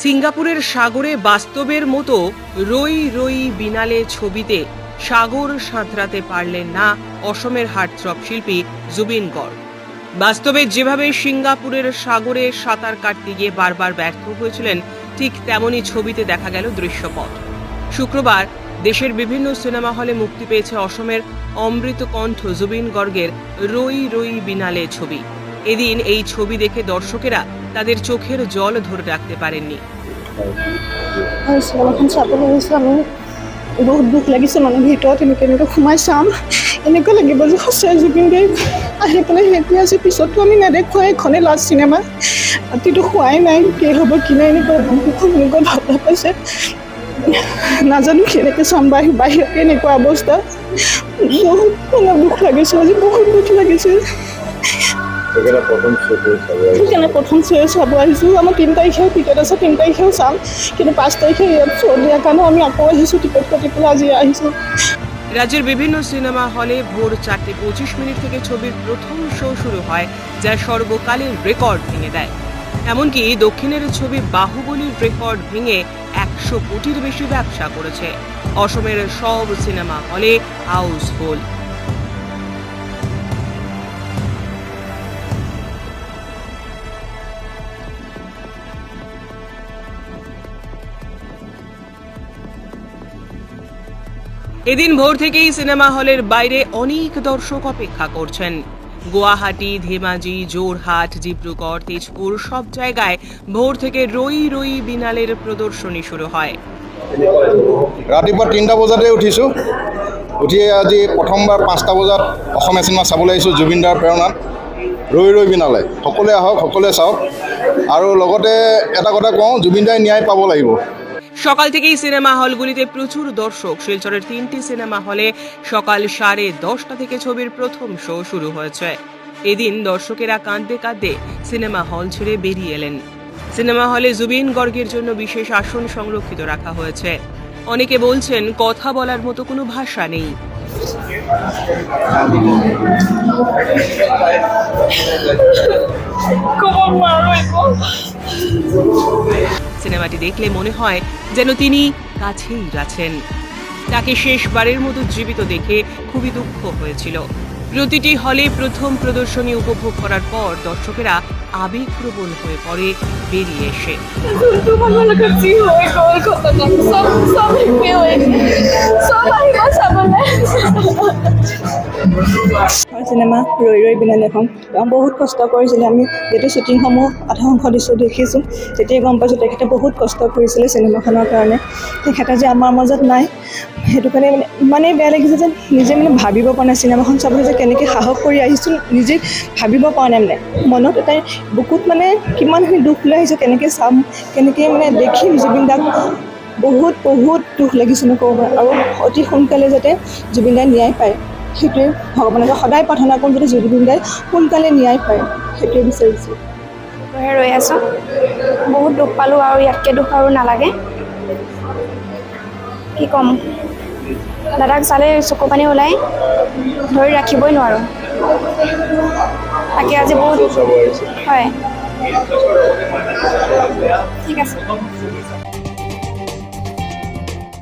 সিঙ্গাপুরের সাগরে বাস্তবের মতো রই রই বিনালে ছবিতে সাগর সাঁতরাতে পারলেন না অসমের হার্টথ্রব শিল্পী জুবিন গড়। বাস্তবে যেভাবে সিঙ্গাপুরের সাগরে সাঁতার কাটতে গিয়ে বারবার ব্যর্থ হয়েছিলেন, ঠিক তেমনই ছবিতে দেখা গেল দৃশ্যপট। শুক্রবার দেশের বিভিন্ন সিনেমা হলে মুক্তি পেয়েছে অসমের অমৃত কণ্ঠ জুবিন গর্গের রই রই বিনালে ছবি। এদিন এই ছবি দেখে দর্শকেরা তাদের চোখের জল ধরে রাখতে পারেননি। বহুত দুখ লাগিছে মানে ভিতৰত, এনেকৈ এনেকৈ সোমাই চাম। এনেকুৱা লাগিব যে সঁচাই জুবিন গাৰ্গ আহি পেলাই সেইটোৱে আছে পিছততো আমি নেদেখুৱাই এইখনেই লাষ্ট চিনেমা ৰাতিটো খোৱাই নাই, কি হ'ব, কি নাই, এনেকুৱা এনেকুৱা ভাৱ পাইছে। নাজানো কেনেকৈ চাম বাহিৰ বাহিৰতে এনেকুৱা অৱস্থা? বহুত মানে দুখ লাগিছে আজি বহুত দুখ লাগিছে। সেইকাৰণে প্ৰথম সেইকাৰণে শ্ব' চাব আহিছোঁ। আমাৰ তিনি তাৰিখেও টিকেট আছে তিনি তাৰিখেও চাম। কিন্তু পাঁচ তাৰিখে ইয়াত শ্ব' দিয়াৰ কাৰণে আমি আকৌ আহিছোঁ টিকেট কাটি পেলাই আজি আহিছোঁ। রাজ্যের বিভিন্ন সিনেমা হলে ভোর চারটে পঁচিশ মিনিট থেকে ছবির প্রথম শো শুরু হয় যা সর্বকালের রেকর্ড ভেঙে দেয়। এমনকি দক্ষিণের ছবি বাহুবলীর রেকর্ড ভেঙে একশো কোটির বেশি ব্যবসা করেছে। অসমের সব সিনেমা হলে হাউসফুল। এদিন ভোর থেকেই সিনেমা হলের বাইরে অনেক দর্শক অপেক্ষা করছেন। গুয়াহাটি, ধেমাজি জোরহাট ডিব্রুগড় তেজপুর সব জায়গায় ভোর থেকে রই রই বিনালের প্ৰদৰ্শনী শুরু হয়। ৰাতিপুৱা তিনিটা বজাতে উঠিছোঁ। উঠি আজি প্ৰথমবাৰ পাঁচটা বজাত অসমীয়া চিনেমা চাবলৈ আহিছোঁ জুবিনদাৰ প্ৰেৰণাত। ৰৈ ৰৈ বিনালে। সকলোৱে আহক, সকলোৱে চাওক। আৰু লগতে এটা কথা কওঁ জুবিনদাই ন্যায় পাব লাগিব। সকাল থেকেই সিনেমা হলগুলিতে প্রচুর দর্শক। শিলচরের তিনটি সিনেমা হলে সকাল সাড়ে দশটা থেকে ছবির প্রথম শো শুরু হয়েছে। এদিন দর্শকেরা কাঁদতে কাঁদতে সিনেমা হল ছেড়ে বেরিয়ে এলেন। সিনেমা হলে জুবিন গর্গের জন্য বিশেষ আসন সংরক্ষিত রাখা হয়েছে। অনেকে বলছেন, কথা বলার মতো কোনো ভাষা নেই। সিনেমাটি দেখলে মনে হয় যেন তিনি কাছেই আছেন। তাকে শেষবারের মতো জীবিত দেখে খুবই দুঃখ হয়েছিল। প্রতিটি হলে প্রথম প্রদর্শনী উপভোগ করার পর দর্শকেরা আবেগপ্রবণ হয়ে পড়ে, বেরিয়ে এসে। চিনেমা ৰৈ ৰৈ বিনালে এখন তেওঁ বহুত কষ্ট কৰিছিলে আমি। যেতিয়া শ্বুটিংসমূহ আধা অংশ দৃশ্য দেখিছোঁ। তেতিয়াই গম পাইছোঁ তেখেতে বহুত কষ্ট কৰিছিলে চিনেমাখনৰ কাৰণে। তেখেতে যে আমাৰ মাজত নাই সেইটো কাৰণে মানে ইমানেই বেয়া লাগিছে যে নিজে মানে ভাবিব পৰা নাই চিনেমাখন চাবলৈ যে কেনেকৈ সাহস কৰি আহিছোঁ নিজে ভাবিব পৰা নাই মানে। মনত এটাই বুকুত মানে কিমানখিনি দুখ লৈ আহিছোঁ কেনেকৈ চাম কেনেকৈ মানে দেখিম জুবিন দাক। বহুত বহুত দুখ লাগিছে পাৰে আৰু অতি সোনকালে যাতে জুবিন দাই ন্যায় পায়। সেইটোৱে। ভগৱানকে সদায় প্ৰাৰ্থনা কৰোঁ যাতে জুবিন দাই সোনকালে ন্যায় পায়। সেইটোৱে বিচাৰিছোঁ। ৰৈ আছোঁ। বহুত দুখ পালোঁ আৰু ইয়াতকৈ দুখ আৰু নালাগে। কি ক'ম? দাদাক চালে চকু পানী ওলাই ধৰি ৰাখিবই নোৱাৰোঁ। তাকে আজি বহুত হয়। ঠিক আছে।